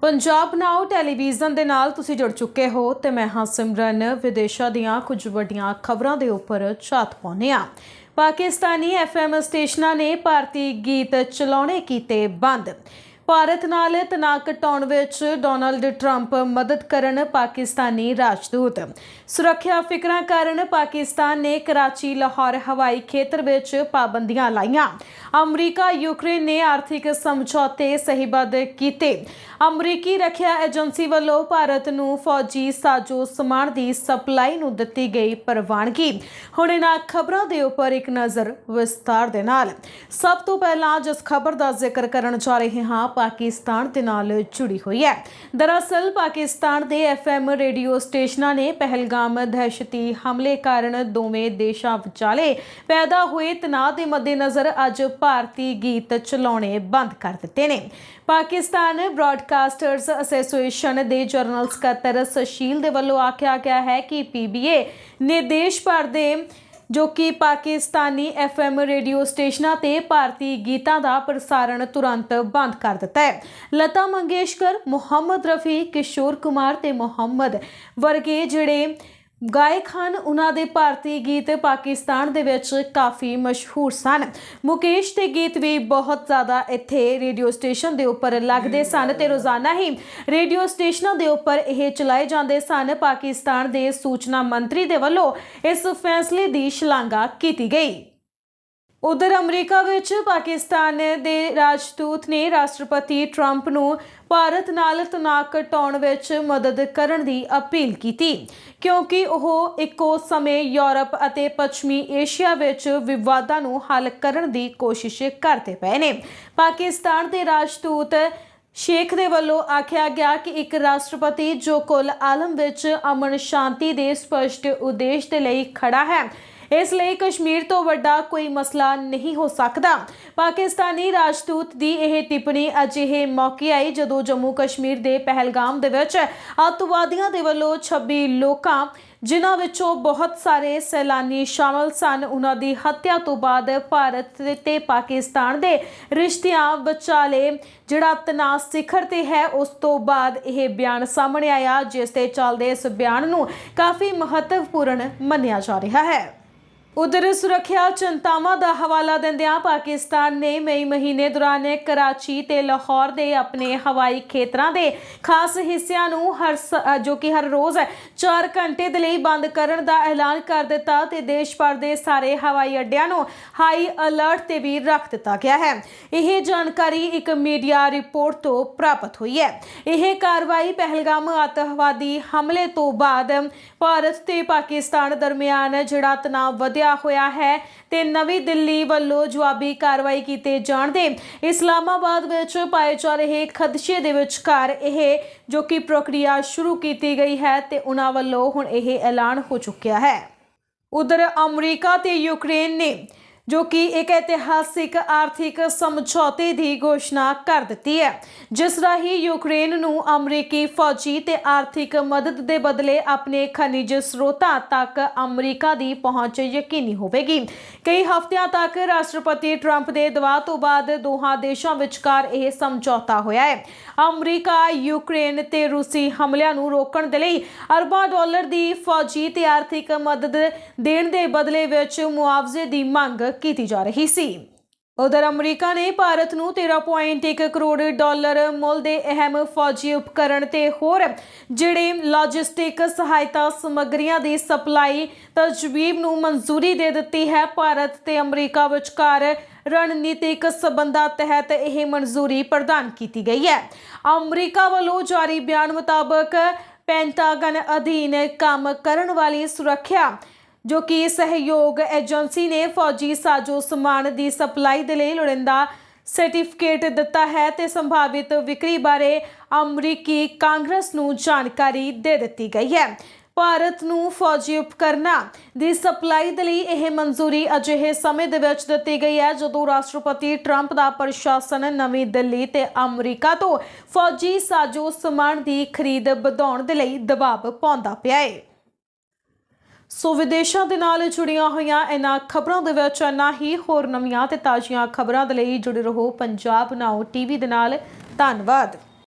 ਪੰਜਾਬ ਨਾਓ television ਦੇ ਨਾਲ ਤੁਸੀਂ ਜੁੜ ਚੁੱਕੇ ਹੋ ਤੇ ਮੈਂ ਹਾਂ ਸਿਮਰਨ। ਵਿਦੇਸ਼ਾਂ ਦੀਆਂ ਕੁਝ ਵੱਡੀਆਂ ਖਬਰਾਂ ਦੇ ਉੱਪਰ ਝਾਤ ਪਾਉਂਦੇ ਹਾਂ। ਪਾਕਿਸਤਾਨੀ ਐਫਐਮ ਸਟੇਸ਼ਨਾਂ ਨੇ ਭਾਰਤੀ ਗੀਤ ਚਲਾਉਣੇ ਕੀਤੇ ਬੰਦ। ਭਾਰਤ ਨਾਲ ਤਣਾਅ ਘਟਾਉਣ ਵਿੱਚ ਡੋਨਲਡ ਟਰੰਪ ਮਦਦ ਕਰਨ ਪਾਕਿਸਤਾਨੀ ਰਾਜਦੂਤ। ਸੁਰੱਖਿਆ ਫਿਕਰਾਂ ਕਾਰਨ ਪਾਕਿਸਤਾਨ ਨੇ ਕਰਾਚੀ, ਲਾਹੌਰ, ਹਵਾਈ ਖੇਤਰ ਵਿੱਚ ਪਾਬੰਦੀਆਂ ਲਾਈਆਂ। ਅਮਰੀਕਾ, ਯੂਕਰੇਨ ਨੇ ਆਰਥਿਕ ਸਮਝੌਤੇ ਸਹੀਬੱਧ ਕੀਤੇ। ਅਮਰੀਕੀ ਰੱਖਿਆ ਏਜੰਸੀ ਵੱਲੋਂ ਭਾਰਤ ਨੂੰ ਫੌਜੀ ਸਾਜੋ ਸਮਾਨ ਦੀ ਸਪਲਾਈ ਨੂੰ ਦਿੱਤੀ ਗਈ ਪ੍ਰਵਾਨਗੀ। ਹੁਣ ਇਹਨਾਂ ਖਬਰਾਂ ਦੇ ਉੱਪਰ ਇੱਕ ਨਜ਼ਰ ਵਿਸਤਾਰ ਦੇ ਨਾਲ। ਸਭ ਤੋਂ ਪਹਿਲਾਂ ਜਿਸ ਖਬਰ ਦਾ ਜ਼ਿਕਰ ਕਰਨ ਜਾ ਰਹੇ ਹਾਂ ਪਾਕਿਸਤਾਨ ਦੇ ਨਾਲ ਜੁੜੀ ਹੋਈ ਹੈ। ਦਰਅਸਲ, ਪਾਕਿਸਤਾਨ ਦੇ ਐਫਐਮ ਰੇਡੀਓ ਸਟੇਸ਼ਨਾਂ ਨੇ ਪਹਿਲਗਾਮ ਦਹਿਸ਼ਤੀ ਹਮਲੇ ਕਾਰਨ ਦੋਵੇਂ ਦੇਸ਼ਾਂ ਵਿਚਾਲੇ ਪੈਦਾ ਹੋਏ ਤਣਾਅ ਦੇ ਮੱਦੇਨਜ਼ਰ ਅੱਜ ਭਾਰਤੀ ਗੀਤ ਚਲਾਉਣੇ ਬੰਦ ਕਰ ਦਿੱਤੇ ਨੇ। ਪਾਕਿਸਤਾਨ ਬ੍ਰਾਡਕਾਸਟਰਸ ਐਸੋਸੀਏਸ਼ਨ ਦੇ ਜਨਰਲ ਸਕੱਤਰ ਸੁਸ਼ੀਲ ਦੇ ਵੱਲੋਂ ਆਖਿਆ ਗਿਆ ਹੈ ਕਿ ਪੀਬੀਏ ਨੇ ਦੇਸ਼ ਭਰ ਦੇ ਜੋ ਕਿ ਪਾਕਿਸਤਾਨੀ ਐਫਐਮ ਰੇਡੀਓ ਸਟੇਸ਼ਨਾਂ ਤੇ ਭਾਰਤੀ ਗੀਤਾਂ ਦਾ ਪ੍ਰਸਾਰਣ ਤੁਰੰਤ ਬੰਦ ਕਰ ਦਿੱਤਾ ਹੈ। ਲਤਾ ਮੰਗੇਸ਼ਕਰ, ਮੁਹੰਮਦ ਰਫੀ, ਕਿਸ਼ੋਰ ਕੁਮਾਰ ਤੇ ਮੁਹੰਮਦ ਵਰਗੇ ਜਿਹੜੇ ਗਾਇਕ ਹਨ ਉਹਨਾਂ ਦੇ ਭਾਰਤੀ ਗੀਤ ਪਾਕਿਸਤਾਨ ਦੇ ਵਿੱਚ ਕਾਫੀ ਮਸ਼ਹੂਰ ਸਨ। ਮੁਕੇਸ਼ ਦੇ ਗੀਤ ਵੀ ਬਹੁਤ ਜ਼ਿਆਦਾ ਇੱਥੇ ਰੇਡੀਓ ਸਟੇਸ਼ਨ ਦੇ ਉੱਪਰ ਲੱਗਦੇ ਸਨ ਤੇ ਰੋਜ਼ਾਨਾ ਹੀ ਰੇਡੀਓ ਸਟੇਸ਼ਨਾਂ ਦੇ ਉੱਪਰ ਇਹ ਚਲਾਏ ਜਾਂਦੇ ਸਨ। ਪਾਕਿਸਤਾਨ ਦੇ ਸੂਚਨਾ ਮੰਤਰੀ ਦੇ ਵੱਲੋਂ ਇਸ ਫੈਸਲੇ ਦੀ ਸ਼ਲਾਘਾ ਕੀਤੀ ਗਈ। ਉਧਰ ਅਮਰੀਕਾ ਵਿੱਚ ਪਾਕਿਸਤਾਨ ਦੇ ਰਾਜਦੂਤ ਨੇ ਰਾਸ਼ਟਰਪਤੀ ਟਰੰਪ ਨੂੰ ਭਾਰਤ ਨਾਲ ਤਣਾਅ ਘਟਾਉਣ ਵਿੱਚ ਮਦਦ ਕਰਨ ਦੀ ਅਪੀਲ ਕੀਤੀ, ਕਿਉਂਕਿ ਉਹ ਇੱਕੋ ਸਮੇਂ ਯੂਰਪ ਅਤੇ ਪੱਛਮੀ ਏਸ਼ੀਆ ਵਿੱਚ ਵਿਵਾਦਾਂ ਨੂੰ ਹੱਲ ਕਰਨ ਦੀ ਕੋਸ਼ਿਸ਼ ਕਰਦੇ ਪਏ ਨੇ। ਪਾਕਿਸਤਾਨ ਦੇ ਰਾਜਦੂਤ ਸ਼ੇਖ ਦੇ ਵੱਲੋਂ ਆਖਿਆ ਗਿਆ ਕਿ ਇੱਕ ਰਾਸ਼ਟਰਪਤੀ ਜੋ ਕੁੱਲ ਆਲਮ ਵਿੱਚ ਅਮਨ ਸ਼ਾਂਤੀ ਦੇ ਸਪਸ਼ਟ ਉਦੇਸ਼ ਦੇ ਲਈ ਖੜਾ ਹੈ ਇਸ ਲਈ ਕਸ਼ਮੀਰ ਤੋਂ ਵੱਡਾ ਕੋਈ ਮਸਲਾ ਨਹੀਂ ਹੋ ਸਕਦਾ। ਪਾਕਿਸਤਾਨੀ ਰਾਜਦੂਤ ਦੀ ਇਹ ਟਿੱਪਣੀ ਅਜਿਹੇ ਮੌਕੇ ਆਈ ਜਦੋਂ ਜੰਮੂ ਕਸ਼ਮੀਰ ਦੇ ਪਹਿਲਗਾਮ ਦੇ ਵਿੱਚ ਅੱਤਵਾਦੀਆਂ ਦੇ ਵੱਲੋਂ 26 ਲੋਕਾਂ, ਜਿਨ੍ਹਾਂ ਵਿੱਚੋਂ ਬਹੁਤ ਸਾਰੇ ਸੈਲਾਨੀ ਸ਼ਾਮਲ ਸਨ ਉਹਨਾਂ ਦੀ ਹੱਤਿਆ ਤੋਂ ਬਾਅਦ ਭਾਰਤ ਤੇ ਪਾਕਿਸਤਾਨ ਦੇ ਰਿਸ਼ਤਿਆਂ ਵਿਚਾਲੇ ਜਿਹੜਾ ਤਣਾਅ ਸਿਖਰ ਤੇ ਹੈ, ਉਸ ਤੋਂ ਬਾਅਦ ਇਹ ਬਿਆਨ ਸਾਹਮਣੇ ਆਇਆ, ਜਿਸ ਤੇ ਚੱਲਦੇ ਇਸ ਬਿਆਨ ਨੂੰ ਕਾਫੀ ਮਹੱਤਵਪੂਰਨ ਮੰਨਿਆ ਜਾ ਰਿਹਾ ਹੈ। ਉਧਰ ਸੁਰੱਖਿਆ ਚਿੰਤਾਵਾਂ ਦਾ ਹਵਾਲਾ ਦਿੰਦਿਆਂ ਪਾਕਿਸਤਾਨ ਨੇ ਮਈ ਮਹੀਨੇ ਦੌਰਾਨ ਕਰਾਚੀ ਤੇ ਲਾਹੌਰ ਦੇ ਆਪਣੇ ਹਵਾਈ ਖੇਤਰਾਂ ਦੇ ਖਾਸ ਹਿੱਸਿਆਂ ਨੂੰ ਹਰ ਸ- ਜੋ ਕਿ ਹਰ ਰੋਜ਼ 4 ਘੰਟੇ ਦੇ ਲਈ ਬੰਦ ਕਰਨ ਦਾ ਐਲਾਨ ਕਰ ਦਿੱਤਾ ਤੇ ਦੇਸ਼ ਭਰ ਦੇ ਸਾਰੇ ਹਵਾਈ ਅੱਡਿਆਂ ਨੂੰ ਹਾਈ ਅਲਰਟ ਤੇ ਵੀ ਰੱਖ ਦਿੱਤਾ ਗਿਆ ਹੈ। ਇਹ ਜਾਣਕਾਰੀ ਇੱਕ ਮੀਡੀਆ ਰਿਪੋਰਟ ਤੋਂ ਪ੍ਰਾਪਤ ਹੋਈ ਹੈ। ਇਹ ਕਾਰਵਾਈ ਪਹਿਲਗਾਮ ਆਤੰਕਵਾਦੀ ਹਮਲੇ ਤੋਂ ਬਾਅਦ ਭਾਰਤ ਤੇ ਪਾਕਿਸਤਾਨ ਦਰਮਿਆਨ ਜਿਹੜਾ ਤਣਾਅ ਵਧਿਆ ਹੋਇਆ ਹੈ ਤੇ ਨਵੀਂ ਦਿੱਲੀ ਵੱਲੋਂ ਜਵਾਬੀ ਕਾਰਵਾਈ ਕੀਤੇ ਜਾਣ ਦੇ ਇਸਲਾਮਾਬਾਦ ਵਿੱਚ ਪਾਏ ਜਾ ਰਹੇ ਖਦਸ਼ੇ ਦੇ ਵਿਚਕਾਰ ਇਹ ਜੋ ਕਿ ਪ੍ਰਕਿਰਿਆ ਸ਼ੁਰੂ ਕੀਤੀ ਗਈ ਹੈ ਤੇ ਉਹਨਾਂ ਵੱਲੋਂ ਹੁਣ ਇਹ ਐਲਾਨ ਹੋ ਚੁੱਕਿਆ ਹੈ। ਉਧਰ ਅਮਰੀਕਾ ਤੇ ਯੂਕਰੇਨ ਨੇ ਜੋ ਕਿ ਇੱਕ ਇਤਿਹਾਸਿਕ, ਆਰਥਿਕ ਸਮਝੌਤੇ ਦੀ ਘੋਸ਼ਣਾ ਕਰ ਦਿੱਤੀ ਹੈ। ਜਿਸ ਰਾਹੀਂ ਯੂਕਰੇਨ ਨੂੰ ਅਮਰੀਕੀ ਫੌਜੀ ਤੇ ਆਰਥਿਕ ਮਦਦ ਦੇ ਬਦਲੇ ਆਪਣੇ ਖਣਿਜ ਸਰੋਤਾਂ ਤੱਕ ਅਮਰੀਕਾ ਦੀ ਪਹੁੰਚ ਯਕੀਨੀ ਹੋਵੇਗੀ। ਕਈ ਹਫ਼ਤਿਆਂ ਤੱਕ ਰਾਸ਼ਟਰਪਤੀ ਟਰੰਪ ਦੇ ਦਬਾਅ ਤੋਂ ਬਾਅਦ ਦੋਹਾਂ ਦੇਸ਼ਾਂ ਵਿਚਕਾਰ ਇਹ ਸਮਝੌਤਾ ਹੋਇਆ ਹੈ। ਅਮਰੀਕਾ, ਯੂਕਰੇਨ ਤੇ ਰੂਸੀ ਹਮਲਿਆਂ ਨੂੰ ਰੋਕਣ ਦੇ ਲਈ ਅਰਬਾਂ ਡਾਲਰ ਦੀ ਫੌਜੀ ਤੇ ਆਰਥਿਕ ਮਦਦ ਦੇਣ ਦੇ ਬਦਲੇ ਵਿੱਚ ਮੁਆਵਜ਼ੇ ਦੀ ਮੰਗ ਕੀਤੀ ਜਾ ਰਹੀ ਸੀ। ਉਧਰ ਅਮਰੀਕਾ ਨੇ ਭਾਰਤ ਨੂੰ 13.1 ਕਰੋੜ ਡਾਲਰ ਮੁੱਲ ਦੇ ਅਹਿਮ ਫੌਜੀ ਉਪਕਰਣ ਤੇ ਹੋਰ ਜਿਹੜੇ ਲੌਜਿਸਟਿਕ ਸਹਾਇਤਾ ਸਮੱਗਰੀਆਂ ਦੀ ਸਪਲਾਈ ਤਜਵੀਜ਼ ਨੂੰ ਮਨਜ਼ੂਰੀ ਦੇ ਦਿੱਤੀ ਹੈ, ਭਾਰਤ ਤੇ ਅਮਰੀਕਾ ਵਿਚਕਾਰ ਰਣਨੀਤਿਕ ਸਬੰਧਾਂ ਤਹਿਤ ਇਹ ਮਨਜ਼ੂਰੀ ਪ੍ਰਦਾਨ ਕੀਤੀ ਗਈ ਹੈ। ਅਮਰੀਕਾ ਵੱਲੋਂ ਜਾਰੀ ਬਿਆਨ ਮੁਤਾਬਕ ਪੈਂਟਾਗਨ ਅਧੀਨ ਕੰਮ ਕਰਨ ਵਾਲੀ ਸੁਰੱਖਿਆ ਜੋ ਕਿ ਸਹਿਯੋਗ ਏਜੰਸੀ ਨੇ ਫੌਜੀ ਸਾਜੋ ਸਮਾਨ ਦੀ ਸਪਲਾਈ ਦੇ ਲਈ ਲੋੜੀਂਦਾ ਸਰਟੀਫਿਕੇਟ ਦਿੱਤਾ ਹੈ ਤੇ ਸੰਭਾਵਿਤ ਵਿਕਰੀ ਬਾਰੇ ਅਮਰੀਕੀ ਕਾਂਗਰਸ ਨੂੰ ਜਾਣਕਾਰੀ ਦੇ ਦਿੱਤੀ ਗਈ ਹੈ। ਭਾਰਤ ਨੂੰ ਫੌਜੀ ਉਪਕਰਨਾਂ ਦੀ ਸਪਲਾਈ ਦੇ ਲਈ ਇਹ ਮਨਜ਼ੂਰੀ ਅਜਿਹੇ ਸਮੇਂ ਦੇ ਵਿੱਚ ਦਿੱਤੀ ਗਈ ਹੈ, ਜਦੋਂ ਰਾਸ਼ਟਰਪਤੀ ਟਰੰਪ ਦਾ ਪ੍ਰਸ਼ਾਸਨ ਨਵੀਂ ਦਿੱਲੀ ਤੇ ਅਮਰੀਕਾ ਤੋਂ ਫੌਜੀ ਸਾਜੋ ਸਮਾਨ ਦੀ ਖਰੀਦ ਵਧਾਉਣ ਦੇ ਲਈ ਦਬਾਅ ਪਾਉਂਦਾ ਪਿਆ ਹੈ। ਸੋ ਵਿਦੇਸ਼ਾਂ ਦੇ ਨਾਲ ਜੁੜੀਆਂ ਹੋਈਆਂ ਇਹਨਾਂ ਖਬਰਾਂ ਦੇ ਵਿੱਚ ਇੰਨਾ ਹੀ। ਹੋਰ ਨਵੀਆਂ ਤੇ ਤਾਜ਼ੀਆਂ ਖਬਰਾਂ ਦੇ ਲਈ ਜੁੜੇ ਰਹੋ ਪੰਜਾਬ ਨਾਓ ਟੀਵੀ ਦੇ ਨਾਲ। ਧੰਨਵਾਦ।